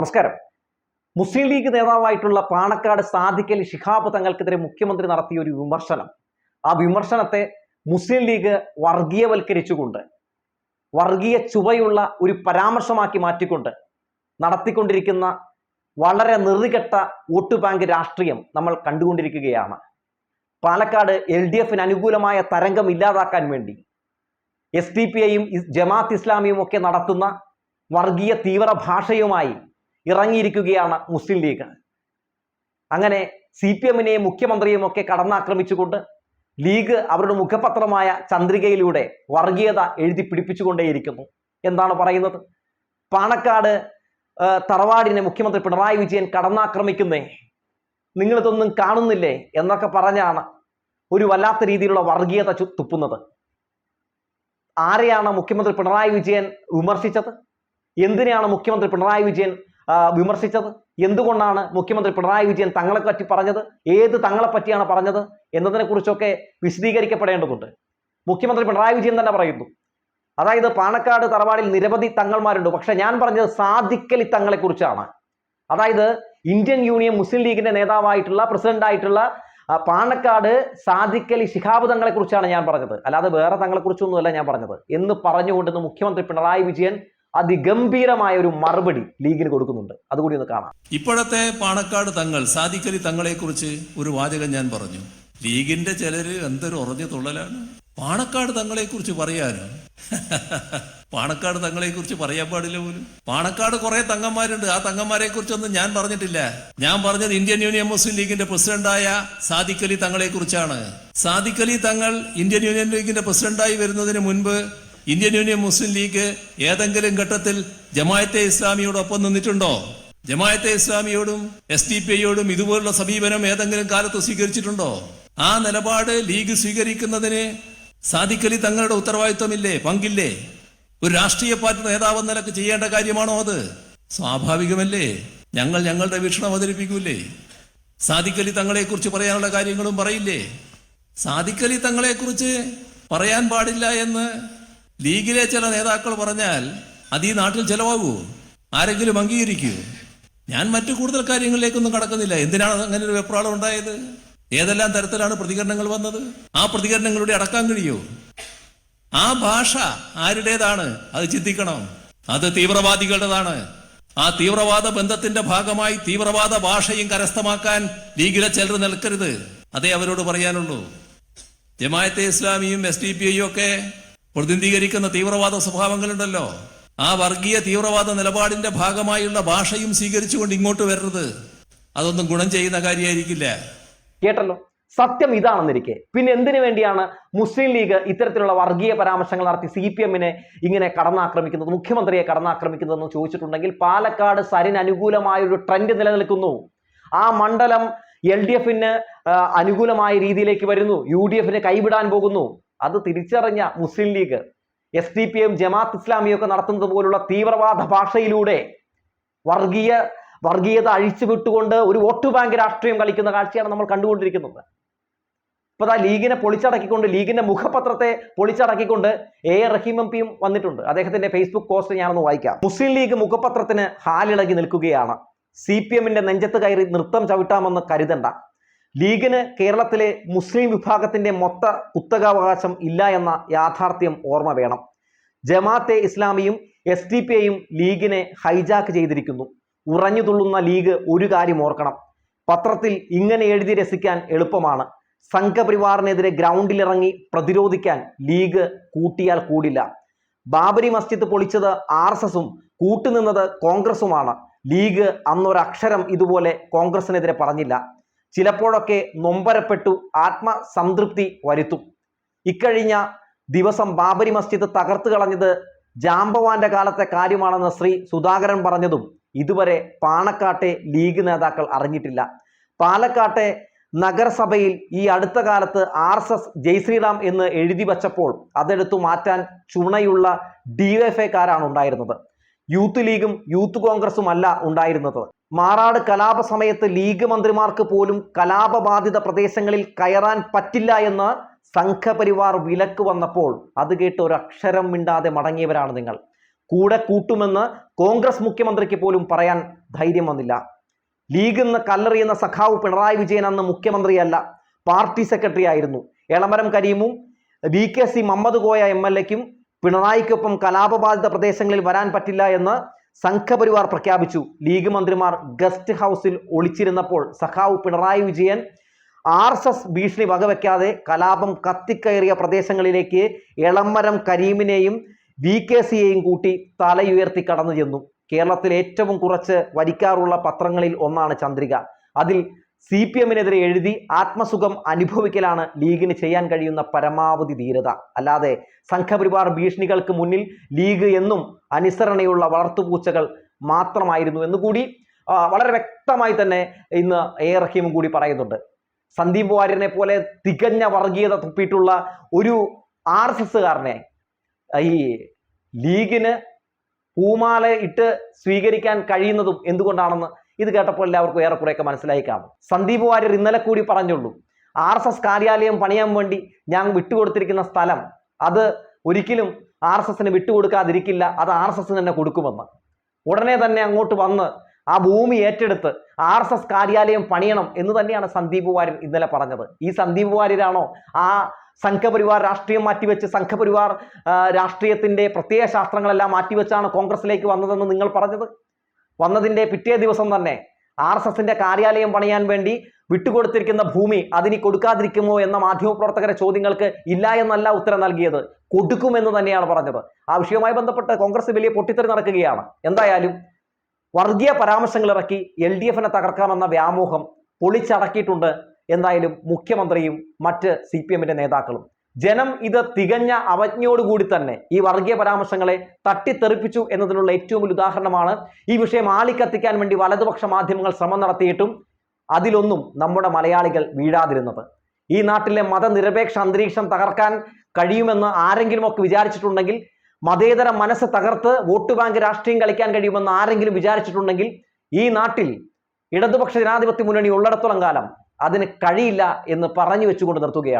നമസ്കാരം. മുസ്ലിം ലീഗ് നേതാവായിട്ടുള്ള പാണക്കാട് സാദിക്കൽ ശിഹാബ് തങ്ങൾക്കെതിരെ മുഖ്യമന്ത്രി നടത്തിയ ഒരു വിമർശനം. ആ വിമർശനത്തെ മുസ്ലിം ലീഗ് വർഗീയവൽക്കരിച്ചുകൊണ്ട് വർഗീയ ചുവയുള്ള ഒരു പരാമർശമാക്കി മാറ്റിക്കൊണ്ട് നടത്തിക്കൊണ്ടിരിക്കുന്ന വളരെ നിറികെട്ട വോട്ട് ബാങ്ക് രാഷ്ട്രീയം നമ്മൾ കണ്ടുകൊണ്ടിരിക്കുകയാണ്. പാലക്കാട് എൽ ഡി എഫിന് അനുകൂലമായ തരംഗം ഇല്ലാതാക്കാൻ വേണ്ടി എസ് ഡി പി ഐയും ജമാഅത്ത് ഇസ്ലാമിയും ഒക്കെ നടത്തുന്ന വർഗീയ തീവ്ര ഭാഷയുമായി ഇറങ്ങിയിരിക്കുകയാണ് മുസ്ലിം ലീഗ്. അങ്ങനെ സി പി എമ്മിനെയും മുഖ്യമന്ത്രിയും ഒക്കെ കടന്നാക്രമിച്ചുകൊണ്ട് ലീഗ് അവരുടെ മുഖപത്രമായ ചന്ദ്രികയിലൂടെ വർഗീയത എഴുതി പിടിപ്പിച്ചുകൊണ്ടേയിരിക്കുന്നു. എന്താണ് പറയുന്നത്? പാണക്കാട് തറവാടിനെ മുഖ്യമന്ത്രി പിണറായി വിജയൻ കടന്നാക്രമിക്കുന്നേ നിങ്ങളിതൊന്നും കാണുന്നില്ലേ എന്നൊക്കെ പറഞ്ഞാണ് ഒരു വല്ലാത്ത രീതിയിലുള്ള വർഗീയത തുപ്പുന്നത്. ആരെയാണ് മുഖ്യമന്ത്രി പിണറായി വിജയൻ വിമർശിച്ചത്? എന്തിനെയാണ് മുഖ്യമന്ത്രി പിണറായി വിജയൻ വിമർശിച്ചത്? എന്തുകൊണ്ടാണ് മുഖ്യമന്ത്രി പിണറായി വിജയൻ തങ്ങളെ പറ്റി പറഞ്ഞത്? ഏത് തങ്ങളെ പറ്റിയാണ് പറഞ്ഞത്? എന്നതിനെ കുറിച്ചൊക്കെ വിശദീകരിക്കപ്പെടേണ്ടതുണ്ട്. മുഖ്യമന്ത്രി പിണറായി വിജയൻ തന്നെ പറയുന്നു. അതായത് പാണക്കാട് തറവാടിൽ നിരവധി തങ്ങൾമാരുണ്ട്. പക്ഷെ ഞാൻ പറഞ്ഞത് സാധിക്കലി തങ്ങളെ കുറിച്ചാണ്. അതായത് ഇന്ത്യൻ യൂണിയൻ മുസ്ലിം ലീഗിന്റെ നേതാവായിട്ടുള്ള പ്രസിഡന്റ് ആയിട്ടുള്ള പാണക്കാട് സാദിക്കലി ശിഹാബ് തങ്ങളെ കുറിച്ചാണ് ഞാൻ പറഞ്ഞത്. അല്ലാതെ വേറെ തങ്ങളെ കുറിച്ചൊന്നുമല്ല ഞാൻ പറഞ്ഞത്. എന്ന് പറഞ്ഞുകൊണ്ടെന്ന് മുഖ്യമന്ത്രി പിണറായി വിജയൻ അതിഗംഭീരമായ ഒരു മറുപടി ലീഗിന് കൊടുക്കുന്നുണ്ട്. അതുകൂടി ഒന്ന് കാണാം. ഇപ്പോഴത്തെ പാണക്കാട് തങ്ങൾ സാദിഖലി തങ്ങളെ കുറിച്ച് ഒരു വാചകം ഞാൻ പറഞ്ഞു. ലീഗിന്റെ ചിലര് എന്തൊരു ഉറഞ്ഞ തുള്ളലാണ്. പാണക്കാട് തങ്ങളെ കുറിച്ച് പറയാനോ? പാണക്കാട് തങ്ങളെ കുറിച്ച് പറയാൻ പാടില്ല പോലും. പാണക്കാട് കുറെ തങ്ങന്മാരുണ്ട്. ആ തങ്ങന്മാരെ കുറിച്ചൊന്നും ഞാൻ പറഞ്ഞിട്ടില്ല. ഞാൻ പറഞ്ഞത് ഇന്ത്യൻ യൂണിയൻ മുസ്ലിം ലീഗിന്റെ പ്രസിഡന്റായ സാദിഖലി തങ്ങളെ കുറിച്ചാണ് സാദിഖലി തങ്ങൾ ഇന്ത്യൻ യൂണിയൻ ലീഗിന്റെ പ്രസിഡന്റായി വരുന്നതിന് മുൻപ് ഇന്ത്യൻ യൂണിയൻ മുസ്ലിം ലീഗ് ഏതെങ്കിലും ഘട്ടത്തിൽ ജമായത്തെ ഇസ്ലാമിയോടൊപ്പം നിന്നിട്ടുണ്ടോ? ജമായത്തെ ഇസ്ലാമിയോടും എസ് ഡി പി ഐയോടും ഇതുപോലുള്ള സമീപനം ഏതെങ്കിലും കാലത്ത് സ്വീകരിച്ചിട്ടുണ്ടോ? ആ നിലപാട് ലീഗ് സ്വീകരിക്കുന്നതിന് സാധിക്കലി തങ്ങളുടെ ഉത്തരവാദിത്വമില്ലേ? പങ്കില്ലേ? ഒരു രാഷ്ട്രീയ പാർട്ടി നേതാവ് നിലയ്ക്ക് ചെയ്യേണ്ട കാര്യമാണോ അത്? സ്വാഭാവികമല്ലേ? ഞങ്ങൾ ഞങ്ങളുടെ വീക്ഷണം അവതരിപ്പിക്കൂലേ? സാദിഖലി തങ്ങളെ കുറിച്ച് പറയാനുള്ള കാര്യങ്ങളും പറയില്ലേ? സാദിഖലി തങ്ങളെ കുറിച്ച് പറയാൻ പാടില്ല എന്ന് ലീഗിലെ ചില നേതാക്കൾ പറഞ്ഞാൽ അത് ഈ നാട്ടിൽ ചെലവാകൂ. ആരെങ്കിലും അംഗീകരിക്കൂ. ഞാൻ മറ്റു കൂടുതൽ കാര്യങ്ങളിലേക്കൊന്നും കടക്കുന്നില്ല. എന്തിനാണ് അങ്ങനെ ഒരു വെപ്രാളം ഉണ്ടായത്? ഏതെല്ലാം തരത്തിലാണ് പ്രതികരണങ്ങൾ വന്നത്? ആ പ്രതികരണങ്ങളുടെ അടക്കാൻ കഴിയൂ? ആ ഭാഷ ആരുടേതാണ്? അത് ചിന്തിക്കണം. അത് തീവ്രവാദികളുടേതാണ്. ആ തീവ്രവാദ ബന്ധത്തിന്റെ ഭാഗമായി തീവ്രവാദ ഭാഷയും കരസ്ഥമാക്കാൻ ലീഗിലെ ചിലർ നിൽക്കരുത്. അതേ അവരോട് പറയാനുള്ളൂ. ജമായത്തെ ഇസ്ലാമിയും എസ് ഡി പി ഒക്കെ പ്രതിനിധീകരിക്കുന്ന തീവ്രവാദ സ്വഭാവങ്ങളുണ്ടല്ലോ. ആ വർഗീയ തീവ്രവാദ നിലപാടിന്റെ ഭാഗമായുള്ള ഭാഷയും സ്വീകരിച്ചുകൊണ്ട് ഇങ്ങോട്ട് വരരുത്. അതൊന്നും ഗുണം ചെയ്യുന്ന കാര്യമായിരിക്കില്ല. കേട്ടല്ലോ? സത്യം ഇതാണെന്നിരിക്കെ. പിന്നെ എന്തിനു വേണ്ടിയാണ് മുസ്ലിം ലീഗ് ഇത്തരത്തിലുള്ള വർഗീയ പരാമർശങ്ങൾ നടത്തി സി പി എമ്മിനെ ഇങ്ങനെ കടന്നാക്രമിക്കുന്നത് മുഖ്യമന്ത്രിയെ കടന്നാക്രമിക്കുന്നതെന്ന് ചോദിച്ചിട്ടുണ്ടെങ്കിൽ പാലക്കാട് സരിന് അനുകൂലമായ ഒരു ട്രെൻഡ് നിലനിൽക്കുന്നു. ആ മണ്ഡലം എൽ ഡി എഫിന് അനുകൂലമായ രീതിയിലേക്ക് വരുന്നു. യു ഡി എഫിന് കൈവിടാൻ പോകുന്നു. അത് തിരിച്ചറിഞ്ഞ Muslim League S D P M Jamaat ഇസ്ലാമിയും ഒക്കെ നടത്തുന്നത് പോലുള്ള തീവ്രവാദ ഭാഷയിലൂടെ വർഗീയ വർഗീയത അഴിച്ചുവിട്ടുകൊണ്ട് ഒരു വോട്ട് ബാങ്ക് രാഷ്ട്രീയം കളിക്കുന്ന കാഴ്ചയാണ് നമ്മൾ കണ്ടുകൊണ്ടിരിക്കുന്നത്. ഇപ്പൊ ദാ ലീഗിനെ പൊളിച്ചടക്കിക്കൊണ്ട് ലീഗിന്റെ മുഖപത്രത്തെ പൊളിച്ചടക്കിക്കൊണ്ട് എ. റഹീം എം പിയും വന്നിട്ടുണ്ട്. അദ്ദേഹത്തിന്റെ ഫേസ്ബുക്ക് പോസ്റ്റ് ഞാനൊന്ന് വായിക്കാം. മുസ്ലിം ലീഗ് മുഖപത്രത്തിന് ഹാലിളകി നിൽക്കുകയാണ്. സി പി എമ്മിന്റെ നെഞ്ചത്ത് കയറി നൃത്തം ചവിട്ടാമെന്ന് കരുതണ്ട. ലീഗിന് കേരളത്തിലെ മുസ്ലിം വിഭാഗത്തിന്റെ മൊത്ത കുത്തകാവകാശം ഇല്ല എന്ന യാഥാർത്ഥ്യം ഓർമ്മ വേണം. ജമാഅത്തെ ഇസ്ലാമിയും എസ് ഡി പി ഐയും ലീഗിനെ ഹൈജാക്ക് ചെയ്തിരിക്കുന്നു. ഉറഞ്ഞു തുള്ളുന്ന ലീഗ് ഒരു കാര്യം ഓർക്കണം. പത്രത്തിൽ ഇങ്ങനെ എഴുതി രസിക്കാൻ എളുപ്പമാണ്. സംഘപരിവാറിനെതിരെ ഗ്രൗണ്ടിലിറങ്ങി പ്രതിരോധിക്കാൻ ലീഗ് കൂട്ടിയാൽ കൂടില്ല. ബാബരി മസ്ജിദ് പൊളിച്ചത് ആർ എസ് എസും കൂട്ടുനിന്നത് കോൺഗ്രസുമാണ്. ലീഗ് അന്നൊരക്ഷരം ഇതുപോലെ കോൺഗ്രസിനെതിരെ പറഞ്ഞില്ല. ചിലപ്പോഴൊക്കെ നൊമ്പരപ്പെട്ടു ആത്മസംതൃപ്തി വരുത്തും. ഇക്കഴിഞ്ഞ ദിവസം ബാബരി മസ്ജിദ് തകർത്തു കളഞ്ഞത് ജാംബവാന്റെ കാലത്തെ കാര്യമാണെന്ന് ശ്രീ സുധാകരൻ പറഞ്ഞതും ഇതുവരെ പാണക്കാട്ടെ ലീഗ് നേതാക്കൾ അറിഞ്ഞിട്ടില്ല. പാലക്കാട്ടെ നഗരസഭയിൽ ഈ അടുത്ത കാലത്ത് ആർ എസ് എസ് ജയ്ശ്രീറാം എന്ന് എഴുതി വച്ചപ്പോൾ അതെടുത്തു മാറ്റാൻ ചുണയുള്ള ഡി വൈഫ് എക്കാരാണ് ഉണ്ടായിരുന്നത്. യൂത്ത് ലീഗും യൂത്ത് കോൺഗ്രസും അല്ല ഉണ്ടായിരുന്നത്. മാറാട് കലാപ സമയത്ത് ലീഗ് മന്ത്രിമാർക്ക് പോലും കലാപബാധിത പ്രദേശങ്ങളിൽ കയറാൻ പറ്റില്ല എന്ന് സംഘപരിവാർ വിലക്ക് വന്നപ്പോൾ അത് കേട്ട് ഒരു അക്ഷരം മിണ്ടാതെ മടങ്ങിയവരാണ് നിങ്ങൾ. കൂടെ കൂട്ടുമെന്ന് കോൺഗ്രസ് മുഖ്യമന്ത്രിക്ക് പോലും പറയാൻ ധൈര്യം വന്നില്ല. ലീഗ് എന്ന് കല്ലെറിയുന്ന സഖാവ് പിണറായി വിജയൻ അന്ന് മുഖ്യമന്ത്രിയല്ല പാർട്ടി സെക്രട്ടറി ആയിരുന്നു. Elamaram കരീമും V K C Mammad Koya M L എക്കും പിണറായിക്കൊപ്പം കലാപബാധിത പ്രദേശങ്ങളിൽ വരാൻ പറ്റില്ല എന്ന് സംഘപരിവാർ പ്രഖ്യാപിച്ചു. ലീഗ് മന്ത്രിമാർ ഗസ്റ്റ് ഹൗസിൽ ഒളിച്ചിരുന്നപ്പോൾ സഖാവ് Pinarayi Vijayan R S S ഭീഷണി വകവെക്കാതെ കലാപം കത്തിക്കയറിയ പ്രദേശങ്ങളിലേക്ക് എളമരം കരീമിനെയും വി കെ സിയെയും കൂട്ടി തലയുയർത്തി കടന്നു ചെന്നു. കേരളത്തിൽ ഏറ്റവും കുറച്ച് വരിക്കാറുള്ള പത്രങ്ങളിൽ ഒന്നാണ് ചന്ദ്രിക. അതിൽ സി പി എമ്മിനെതിരെ എഴുതി ആത്മസുഖം അനുഭവിക്കലാണ് ലീഗിന് ചെയ്യാൻ കഴിയുന്ന പരമാവധി ധീരത. അല്ലാതെ സംഘപരിവാർ ഭീഷണികൾക്ക് മുന്നിൽ ലീഗ് എന്നും അനുസരണയുള്ള വളർത്തുപൂച്ചകൾ മാത്രമായിരുന്നു എന്നുകൂടി കൂടി വളരെ വ്യക്തമായി തന്നെ ഇന്ന് എ. റഹീമും കൂടി പറയുന്നുണ്ട്. സന്ദീപ് വാര്യനെ പോലെ തികഞ്ഞ വർഗീയത തുപ്പിയിട്ടുള്ള ഒരു ആർ എസ് എസ്സുകാരനെ ഈ ലീഗിന് പൂമാല ഇട്ട് സ്വീകരിക്കാൻ കഴിയുന്നതും എന്തുകൊണ്ടാണെന്ന് ഇത് കേട്ടപ്പോൾ എല്ലാവർക്കും ഏറെക്കുറെയൊക്കെ മനസ്സിലായി കാണും. സന്ദീപ് വാര്യർ ഇന്നലെ കൂടി പറഞ്ഞുള്ളൂ ആർ എസ് എസ് കാര്യാലയം പണിയാൻ വേണ്ടി ഞാൻ വിട്ടുകൊടുത്തിരിക്കുന്ന സ്ഥലം അത് ഒരിക്കലും ആർ എസ് എസിന് വിട്ടുകൊടുക്കാതിരിക്കില്ല അത് ആർ എസ് എസിന് തന്നെ കൊടുക്കുമെന്ന്. ഉടനെ തന്നെ അങ്ങോട്ട് വന്ന് ആ ഭൂമി ഏറ്റെടുത്ത് ആർ എസ് എസ് കാര്യാലയം പണിയണം എന്ന് തന്നെയാണ് സന്ദീപ് വാര്യർ ഇന്നലെ പറഞ്ഞത്. ഈ സന്ദീപ് വാര്യരാണോ ആ സംഘപരിവാർ രാഷ്ട്രീയം മാറ്റിവെച്ച് സംഘപരിവാർ രാഷ്ട്രീയത്തിന്റെ പ്രത്യയ ശാസ്ത്രങ്ങളെല്ലാം മാറ്റിവെച്ചാണ് കോൺഗ്രസിലേക്ക് വന്നതെന്ന് നിങ്ങൾ പറഞ്ഞത്? വന്നതിന്റെ പിറ്റേ ദിവസം തന്നെ ആർ എസ് എസിന്റെ കാര്യാലയം പണിയാൻ വേണ്ടി വിട്ടുകൊടുത്തിരിക്കുന്ന ഭൂമി അതിനി കൊടുക്കാതിരിക്കുമോ എന്ന മാധ്യമപ്രവർത്തകരെ ചോദ്യങ്ങൾക്ക് ഇല്ല എന്നല്ല ഉത്തരം നൽകിയത്. കൊടുക്കുമെന്ന് തന്നെയാണ് പറഞ്ഞത്. ആ വിഷയവുമായി ബന്ധപ്പെട്ട് കോൺഗ്രസ് വലിയ പൊട്ടിത്തെറി നടക്കുകയാണ്. എന്തായാലും വർഗീയ പരാമർശങ്ങൾ ഇറക്കി എൽ ഡി എഫിനെ തകർക്കാമെന്ന വ്യാമോഹം പൊളിച്ചടക്കിയിട്ടുണ്ട്. എന്തായാലും മുഖ്യമന്ത്രിയും മറ്റ് സി പി എമ്മിന്റെ നേതാക്കളും. ജനം ഇത് തികഞ്ഞ അവജ്ഞയോടുകൂടി തന്നെ ഈ വർഗീയ പരാമർശങ്ങളെ തട്ടിത്തെറിപ്പിച്ചു എന്നതിനുള്ള ഏറ്റവും വലിയ ഉദാഹരണമാണ് ഈ വിഷയം ആളിക്കത്തിക്കാൻ വേണ്ടി വലതുപക്ഷ മാധ്യമങ്ങൾ ശ്രമം നടത്തിയിട്ടും അതിലൊന്നും നമ്മുടെ മലയാളികൾ വീഴാതിരുന്നത്. ഈ നാട്ടിലെ മതനിരപേക്ഷ അന്തരീക്ഷം തകർക്കാൻ കഴിയുമെന്ന് ആരെങ്കിലും ഒക്കെ വിചാരിച്ചിട്ടുണ്ടെങ്കിൽ മതേതര മനസ്സ് തകർത്ത് വോട്ട് ബാങ്ക് രാഷ്ട്രീയം കളിക്കാൻ കഴിയുമെന്ന് ആരെങ്കിലും വിചാരിച്ചിട്ടുണ്ടെങ്കിൽ ഈ നാട്ടിൽ ഇടതുപക്ഷ ജനാധിപത്യ മുന്നണി ഉള്ളിടത്തോളം കാലം അതിന് കഴിയില്ല എന്ന് പറഞ്ഞു വെച്ചുകൊണ്ട് നിർത്തുകയാണ്.